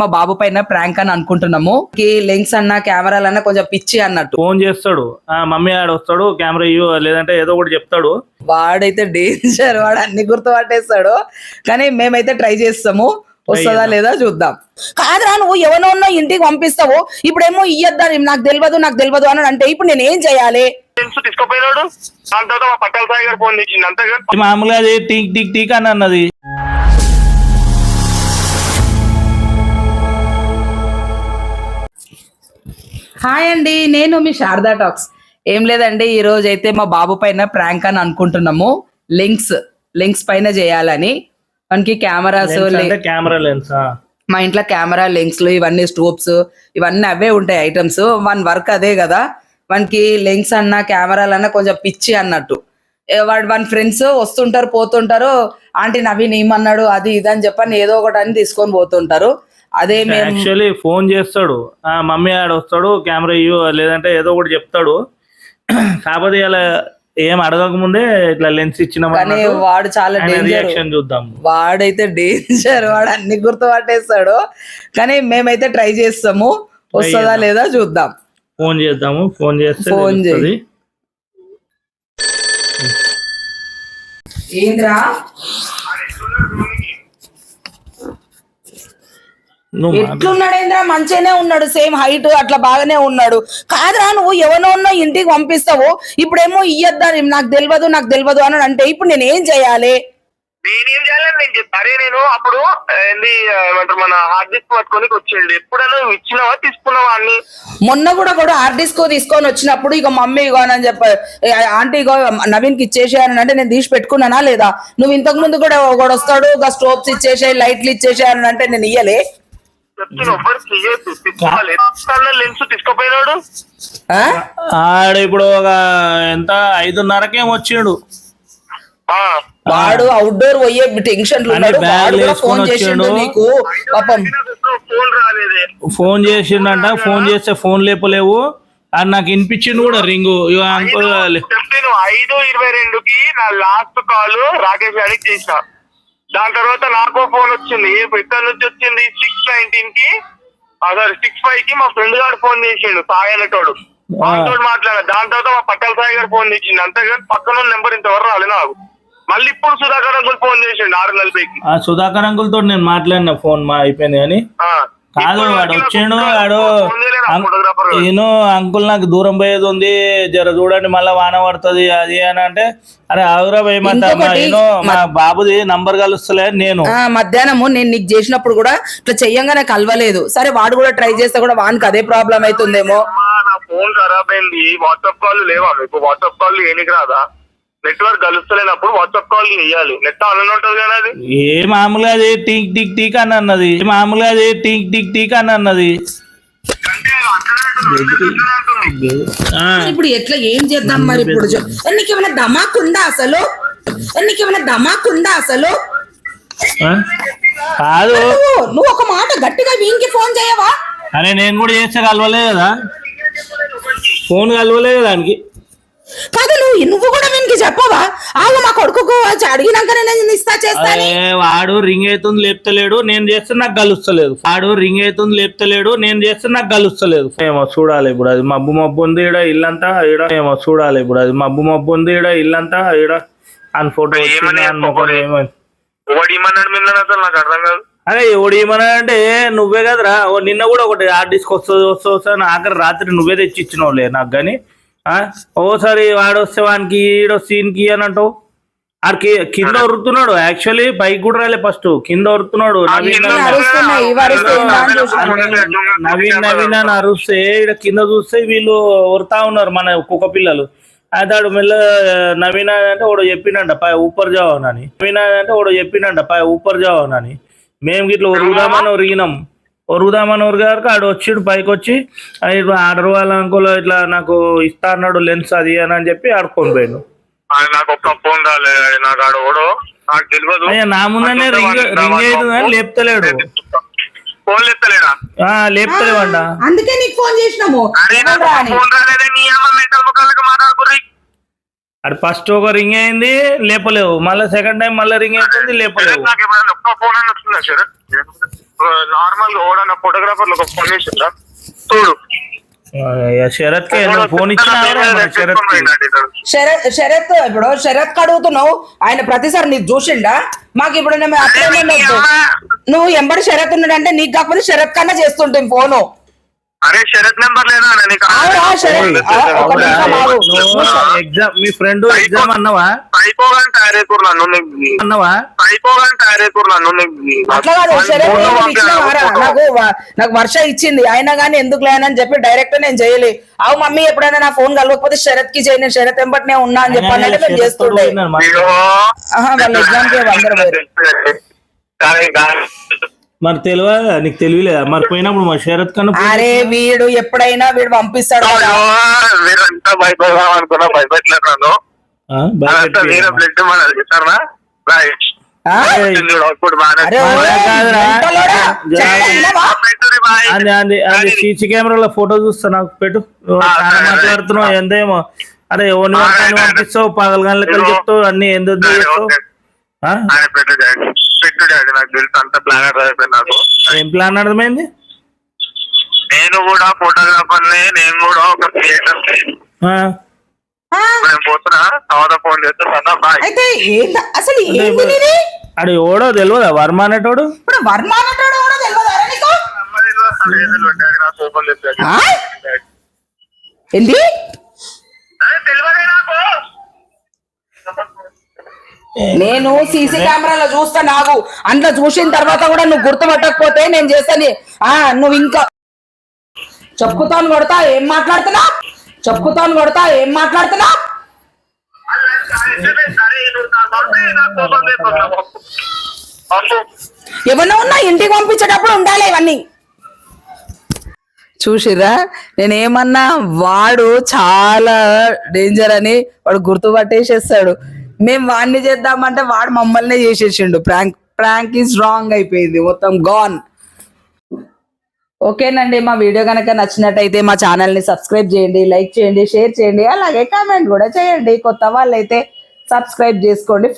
మా బాబు పైన ప్రాంక్ అని అనుకుంటున్నాము. లెన్స్ అన్న కెమెరాలన్నా కొంచెం పిచ్చి అన్నట్టు. ఫోన్ చేస్తాడు. ఆ మమ్మీ ఆడ వస్తాడు కెమెరా ఇవ్వు లేదంటే ఏదో ఒకటి చెప్తాడు. వాడైతే డేంజర్ వాడు అన్ని గుర్తుపట్టేస్తాడు. కానీ మేమైతే ట్రై చేస్తాము. వస్తుందా లేదా చూద్దాం. కాదురా నువ్వు ఎవరినో ఇంటికి పంపిస్తావు. ఇప్పుడేమో ఇయ్యద్దా నాకు తెలియదు నాకు తెలియదు అని అంటే ఇప్పుడు నేను ఏం చేయాలి? తీసుకుపోయినాడు. దాని తర్వాత మా పట్టాల సాయి గారు ఫోన్ చేసింది అంతేగా మామూలుగా అది టీక్ టీక్ టీక్ అని అన్నది. హాయ్ అండి నేను మీ శారదా టాక్స్. ఏం లేదండి ఈ రోజు అయితే మా బాబు పైన ప్రాంక్ అని అనుకుంటున్నాము. లింక్స్ లింక్స్ పైన చేయాలని. మనకి కెమెరాస్ కెమెరా లెన్స్ మా ఇంట్లో కెమెరా లెన్స్లు ఇవన్నీ స్టోప్స్ ఇవన్నీ అవే ఉంటాయి ఐటమ్స్. వన్ వర్క్ అదే కదా. వానికి లెన్స్ అన్న కెమెరాలన్నా కొంచెం పిచ్చి అన్నట్టు. వాడు వన్ ఫ్రెండ్స్ వస్తుంటారు పోతుంటారు. ఆంటీ నవీన్ ఏమన్నాడు? అది ఇది అని చెప్పని ఏదో ఒకటి అని తీసుకొని పోతుంటారు. అదే యాక్చువల్లీ ఫోన్ చేస్తాడు. ఆ మమ్మీ ఆడ వస్తాడు కెమెరా ఇవ్వు లేదంటే ఏదో ఒకటి చెప్తాడు. కాకపోతే ఇలా ఏం అడగక ముందే ఇట్లా లెన్స్ ఇచ్చిన కానీ వాడు చాలా డేంజర్ రియాక్షన్ చూద్దాం. వాడైతే డేంజర్ వాడు అన్ని గుర్తుపట్టేస్తాడు. కానీ మేమైతే ట్రై చేస్తాము. వస్తుందా లేదా చూద్దాం. ఫోన్ చేద్దాము. ఫోన్ చేస్తే ఫోన్. తెలుస్తది. ఏంద్రా నువ్వు మాట్లాడు. ఎట్లున్నాడేంద్రా మంచిగానే ఉన్నాడు సేమ్ హైట్ అట్లా బాగానే ఉన్నాడు. కాదురా నువ్వు ఎవరినో ఇంటికి పంపిస్తావు? ఇప్పుడేమో ఇయ్యద్దా నాకు తెలియదు నాకు తెలియదు అని అంటే ఇప్పుడు నేను ఏం చేయాలి? నేనేం చేయాలని నేను చెప్పి. అరే నేను అప్పుడు ఏంది ఏమంటారు మన హార్డ్ డిస్క్ పట్టుకొని వచ్చిండు ఎప్పుడైనా నువ్వు ఇచ్చినావా తీసుకున్నావా అన్ని? మొన్న కూడా కూడా ఆర్టిస్ట్ తీసుకొని వచ్చినప్పుడు ఇక మమ్మీ ఇగో అని చెప్ప ఆంటీ ఇగో నవీన్కి ఇచ్చేసేయాలని అంటే నేను తీసి పెట్టుకున్నానా లేదా? నువ్వు ఇంతకు ముందు కూడా ఒకడు వస్తాడు ఒక స్టోప్స్ ఇచ్చేసాయి లైట్లు ఇచ్చేసాయని అంటే నేను ఇయ్యలే. చెప్తున్నా ఎవ్వరికి ఇయ్యద్దు తీసుకోవాలి లెన్స్ తీసుకుపోయినాడు? ఆ? ఆడ ఇప్పుడు ఒక ఎంత? ఐదున్నరకేం వచ్చిండు. ఆ, వాడు అవుట్డోర్ పోయే టెన్షన్ ఉన్నాడు. వాడు కూడా ఫోన్ చేసిండు. నీకు. పాపం. ఫోన్ రాలేదే. ఫోన్ చేసిండంట ఫోన్ చేస్తే ఫోన్ లేపలేవు. అది నాకు వినిపించిండు కూడా రింగు. అంకుల్ ఐదు ఇరవై రెండుకి నా లాస్ట్ కాల్ రాకేష్ గారికి చేసిన దాని తర్వాత నాకు ఫోన్ వచ్చింది. ఎక్కడి నుంచి వచ్చింది? సిక్స్ నైన్టీన్కి. సారీ సిక్స్ ఫైవ్కి మా ఫ్రెండ్ గారు ఫోన్ చేసిండు సాయి అనేటోడు. వాళ్ళతో మాట్లాడా దాని తర్వాత మా పట్టాల సాయి గారు ఫోన్ చేసిండు. అంతేగాని పక్కన నెంబర్ ఇంతవరకు రాలేదు నాకు. మళ్ళీ ఇప్పుడు సుధాకర్ అంకుల్ ఫోన్ చేసిండు ఆరు నలభైకి. ఆ సుధాకర్ అంకుల్ తోటి నేను మాట్లాడిన ఫోన్ మా అయిపోయింది కానీ. కాదు వాడు నాకు వచ్చిండు వాడు. నేను అంకుల్ నాకు దూరం పోయేది ఉంది జర చూడండి మళ్ళా వాన పడుతుంది అది అని అంటే అరే ఇంకొకటి, నేను మా బాబుది నంబర్ కలుస్తలే నేను. ఆ మధ్యాహ్నము నేను నీకు చేసినప్పుడు కూడా ఇట్లా చెయ్యంగానే కలవలేదు. సరే వాడు కూడా ట్రై చేస్తే కూడా వానికి అదే ప్రాబ్లం అవుతుందేమో. నా ఫోన్ ఖరాబ్ అయింది వాట్సాప్ కాల్ లేవా మీకు? వాట్సాప్ కాల్ ఏనికి రాదా? నెట్వర్క్ కలుస్తలేనప్పుడు వాట్సాప్ కాల్ చేయాలి. నెట్ ఆన్ ఉంటుంది కదా అది? ఏ మామూలుగా అది టీక్ టీక్ టీక్ అని అన్నది. ఏ మామూలుగా అది టీక్ టీక్ టీక్ అని అన్నది. ఆ, ఇప్పుడు ఎట్లా ఏం చేద్దాం మరి ఇప్పుడు చెప్- ఏ, నీకేమైనా ధమాక్ ఉందా అసలు నీకేమైనా ధమాక్ ఉందా అసలు? ఆ? కాదు. నువ్వు నువ్వు ఒక మాట గట్టిగా వీనికి ఫోన్ చేయవా? అరే నేను కూడా చేస్తే కలవలే కదా. ఫోన్ కలవలే కదా దానికి. కాదు నువ్వు నువ్వు కూడా వీనికి చెప్పవా? ఆగు మా కొడుకు అడిగినాకనే నేను ఇస్తా చేస్తా వాడు రింగ్ అవుతుంది లేపుతలేడు. నేను చేస్తే నాకు కలుస్తలేదు వాడు రింగ్ అవుతుంది లేపుతలేడు. నేను చేస్తే నాకు కలుస్తలేదు ఏమో చూడాలి ఇప్పుడు అది. మబ్బు మబ్బు ఉంది ఈడ ఇల్లంతా ఈడ. ఏమో చూడాలి ఇప్పుడు అది. మబ్బు మబ్బు ఉంది ఈడ ఇల్లంతా ఈడ. అని ఫోటో నాకు అర్థం కాదు. అరే ఎవడు నువ్వే కదరా. ఓ నిన్న కూడా ఒకటి డిస్క్ వస్తుంది వస్తుంది వస్తుంది ఆఖరి రాత్రి నువ్వే తెచ్చి ఇచ్చినావులే నాకు కానీ ఓసారి వాడు వస్తే వానికి ఈడొస్తే ఈయనకి అని అంటావు? ఆడికి కింద ఒరుతున్నాడు యాక్చువల్లీ పైకి కూడా రాలే ఫస్ట్ కింద ఒరుతున్నాడు నవీన్ నవీన్. అని. నవీన్ అరుస్తే ఇక్కడ కింద చూస్తే వీళ్ళు ఒరుతా ఉన్నారు మన కుక్క పిల్లలు. అదాడు మెల్ల నవీన్ అంటే ఒకడు చెప్పిండంట పై ఊపర్ జావనని నవీన్ అంటే ఒకడు చెప్పిండంట పై ఊపర్ జావనని మేము గిట్ల ఒరుగుదామని ఒరిగినాం. ఒరుగుదామని ఒరిగాక ఆడు వచ్చిడు పైకి వచ్చి "ఆ, ఇట్లా ఆర్డర్ వాళ్ళ అంకుల్ ఇట్లా నాకు ఇస్తా అన్నాడు లెన్స్ అది అని అని చెప్పి ఆడుకొని పోయాడు. ఆయన నాకు ఒక్క ఫోన్ రాలేదు నాకు ఆడ ఓడో నాకు తెలియదు అయ్యా నా ముందనే రింగ్ రింగ్ అవుతుంది అని లేపుతలేడు. ఫోన్ అందుకే నీకు ఫోన్ చేసినాము. ఫోన్ రాలేదే నీ అమ్మ మెంటల్ ముఖాలకు మాట్లాడుకుర్రి అది ఫస్ట్ ఒక రింగ్ అయింది లేపలేవు. మళ్ళీ సెకండ్ టైం మళ్ళీ రింగ్ అవుతుంది లేపలేవు. నార్మల్గా ఓడన్న ఫోటోగ్రాఫర్ ఒక ఫోన్ చేసిందా చూడు. శరత్కి ఫోన్ శరత్ ఇప్పుడు శరత్ అడుగుతున్నావు ఆయన ప్రతిసారి నీకు చూసిండా? మాకు ఇప్పుడు. నువ్వు ఎంబడి శరత్ ఉన్నాడంటే నీకు కాకపోతే శరత్ కన్నా చేస్తుంటాం ఫోను. అరే శరత్ నెంబర్ లేదా. ఎగ్జామ్ మీ ఫ్రెండ్ ఎగ్జామ్ అన్నవా? అయిపోగానే తయారైపోరు నన్ను అన్నవా? అయిపోగానే తయారైపోరు నన్ను నీకు వర్ష ఇచ్చింది. అయినా కానీ ఎందుకు లేనని చెప్పి డైరెక్ట్ నేను చేయలే. అవు మమ్మీ ఎప్పుడైనా నా ఫోన్ కలవకపోతే శరత్కి చేయను శరత్ ఎంబటినే ఉన్నా అని చెప్పానంటే మేము చేస్తుండే. వాళ్ళ ఎగ్జామ్కి అందరు మరి తెలియదా నీకు తెలియలేదా మరి పోయినప్పుడు మా శరత్ కన్నా అరే వీడు ఎప్పుడైనా వీడు పంపిస్తాడు కదా. మీరంతా భయపడదాం అనుకున్నా భయపెట్టలేదు నన్ను ఆ, అదంతా బాగా వేరే బ్లడ్ మన ఇస్తారా రైట్ ఆ? ఇప్పుడు బాగా అరే ఓ, అలా కాదురా. మెంటలోడా? చెప్తా వినవా? పెట్టురి బాయ్ అది అది అది సీసీ కెమెరాలో ఫోటో చూస్తా నాకు పెట్టు మాట్లాడుతున్నావు. ఎంతేమో అరే సరే. పంపిస్తావు పగల. చెప్తావు అన్ని ఎందుకు చేస్తావు డాడీ డాడీ నాకు తెలుసు అంత ప్లాన్ అయిపోయింది నాకు. ఏం ప్లాన్ అర్థమైంది? నేను కూడా ఫోటోగ్రాఫర్ నేను కూడా ఒక క్రియేటర్ నేను పోతున్నా తర్వాత ఫోన్ చేస్తే సన్నా బాయ్ అయితే అసలు ఏంది నీది? ఎవడో తెలియదా వర్మ అనేటోడు? ఇప్పుడు వర్మ అన్నట్టు కూడా తెలియదా నీకు? డాడీ నాకు ఓపెన్ లేదు ఆ? ఏంది తెలియదే నాకు నేను సీసీ కెమెరాలో చూస్తా నాకు అందులో చూసిన తర్వాత కూడా నువ్వు గుర్తుపట్టకపోతే నేను చేస్తాను. ఆ నువ్వు ఇంకా చెప్పుతాను కొడతా ఏం మాట్లాడుతున్నా? చెప్పుతాను కొడతా ఏం మాట్లాడుతున్నా? సరే ఎవరన్నా ఉన్నా ఇంటికి పంపించేటప్పుడు ఉండాలి ఇవన్నీ. చూసిరా నేనేమన్నా వాడు చాలా డేంజర్ అని వాడు గుర్తుపట్టేసేస్తాడు. మేము వాడిని చేద్దామంటే వాడు మమ్మల్ని చేసేసిండు. ప్రాంక్ ప్రాంక్ ఈజ్ రాంగ్ అయిపోయింది. మొత్తం గాన్ ఓకేనండి మా వీడియో కనుక నచ్చినట్టయితే మా ఛానల్ని సబ్స్క్రైబ్ చేయండి లైక్ చేయండి షేర్ చేయండి అలాగే కామెంట్ కూడా చేయండి. కొత్త వాళ్ళైతే సబ్స్క్రైబ్ చేసుకోండి.